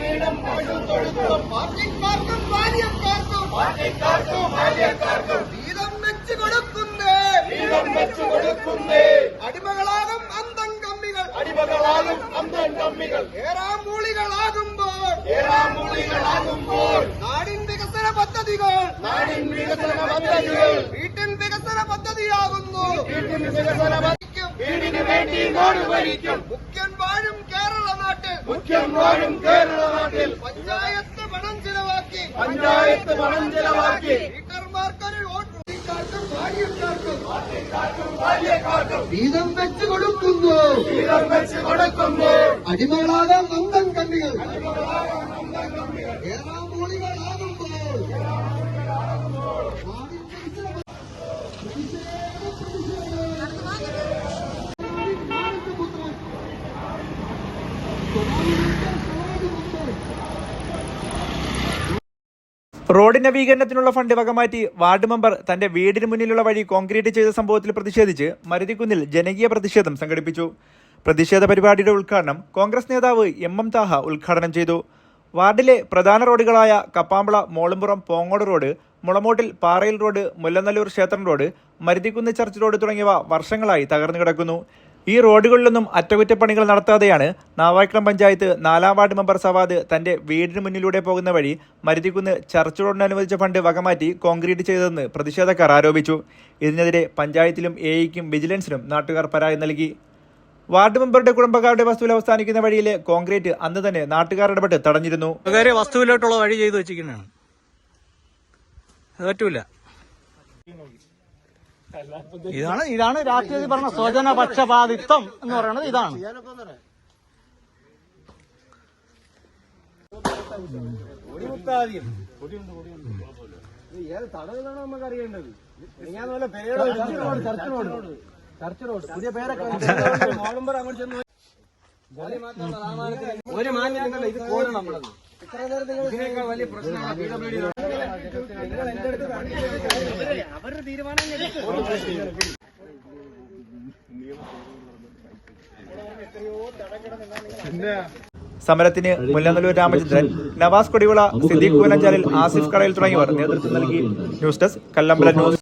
വീടും തൊഴിൽ തൊഴുത്തും പാർട്ടിക്കാർക്കും ബാല്യക്കാർക്കും പാർട്ടിക്കാർക്കും ബാല്യക്കാർക്കും വീതം വെച്ചു കൊടുക്കുന്നേ. വീതം വെച്ചു കൊടുക്കുന്നേ. അടിമകളാകും അന്തം കമ്മികൾ. അടിമകളാകും അന്തം കമ്മികൾ. ഏറാമൂളികളാകുമ്പോൾ. ഏറാമൂളികളാകുമ്പോൾ. നാടിൻ വികസന പദ്ധതികൾ. നാടിൻ വികസന പദ്ധതികൾ. വീട്ടിൻ വികസന പദ്ധതിയാകുന്നു. വീട്ടിൻ വികസന പദ്ധതിക്കും വീടിന് വേണ്ടി നാട് ഭരിക്കും മുഖ്യൻ വാഴും കേരള നാട്ടിൽ മുഖ്യം വാഴും കേരള നാട്ടിൽ. പഞ്ചായത്ത് പണം ചിലവാക്കി. പഞ്ചായത്ത് പണം ചെലവാക്കി. വീതം വെച്ച് കൊടുക്കുന്നു. വീതം വെച്ച് കൊടുക്കുമ്പോൾ അടിമകളാകാം നന്ദൻ കണ്ണികൾ ഏറാം നാടിൻ റോഡ് നവീകരണത്തിനുള്ള ഫണ്ട് വകമാറ്റി വാർഡ് മെമ്പർ തന്റെ വീടിന് മുന്നിലുള്ള വഴി കോൺക്രീറ്റ് ചെയ്ത സംഭവത്തിൽ പ്രതിഷേധിച്ച് മരുതിക്കുന്നിൽ ജനകീയ പ്രതിഷേധം സംഘടിപ്പിച്ചു. പ്രതിഷേധ പരിപാടിയുടെ ഉദ്ഘാടനം കോൺഗ്രസ് നേതാവ് എം എം താഹ ഉദ്ഘാടനം ചെയ്തു. വാർഡിലെ പ്രധാന റോഡുകളായ കപ്പാമ്പള മോളുംപുറം പോങ്ങോട് റോഡ് മുളമോട്ടിൽ പാറയിൽ റോഡ് മുല്ലനല്ലൂർ ക്ഷേത്രം റോഡ് മരുതിക്കുന്ന് ചർച്ച് റോഡ് തുടങ്ങിയവ വർഷങ്ങളായി തകർന്നു കിടക്കുന്നു. ഈ റോഡുകളിലൊന്നും അറ്റകുറ്റപ്പണികൾ നടത്താതെയാണ് നാവായിക്കുളം പഞ്ചായത്ത് നാലാം വാർഡ് മെമ്പർ സവാദ് തന്റെ വീടിന് മുന്നിലൂടെ പോകുന്ന വഴി മരുതിക്കുന്ന് ചർച്ച് റോഡിന് അനുവദിച്ച ഫണ്ട് വകമാറ്റി കോൺക്രീറ്റ് ചെയ്തതെന്ന് പ്രതിഷേധക്കാർ ആരോപിച്ചു. ഇതിനെതിരെ പഞ്ചായത്തിലും എഇക്കും വിജിലൻസിനും നാട്ടുകാർ പരാതി നൽകി. വാർഡ് മെമ്പറുടെ കുടുംബക്കാരുടെ വസ്തുവിൽ അവസാനിക്കുന്ന വഴിയിലെ കോൺക്രീറ്റ് അന്ന് തന്നെ നാട്ടുകാർ ഇടപെട്ട് തടഞ്ഞിരുന്നു. വസ്തുവിലോട്ടുള്ള വഴി ചെയ്തു വെച്ചിരിക്കുന്നതാണ്. പറ്റൂല. ഇതാണ് ഇതാണ് രാഷ്ട്രീയത്തിൽ പറഞ്ഞ സ്വജന പക്ഷപാതിത്വം എന്ന് പറയുന്നത് ഇതാണ്. ഒരു അങ്ങോട്ട് ഇത് പോലും നമ്മളത്. ഇത് നേരം നിങ്ങൾ ഇതിനേക്കാൾ വലിയ പ്രശ്നമാണ് പി ഡബ്ല്യു ഡി? അവരുടെ തീരുമാനം സമരത്തിന് മുല്ലനല്ലൂർ രാമചന്ദ്രൻ നവാസ് കൊടിവിള സിദ്ദീഖ് കൂനഞ്ചാലിൽ ആസിഫ് കടയിൽ തുടങ്ങിയവർ നേതൃത്വം നൽകി. News desk Kallambala news.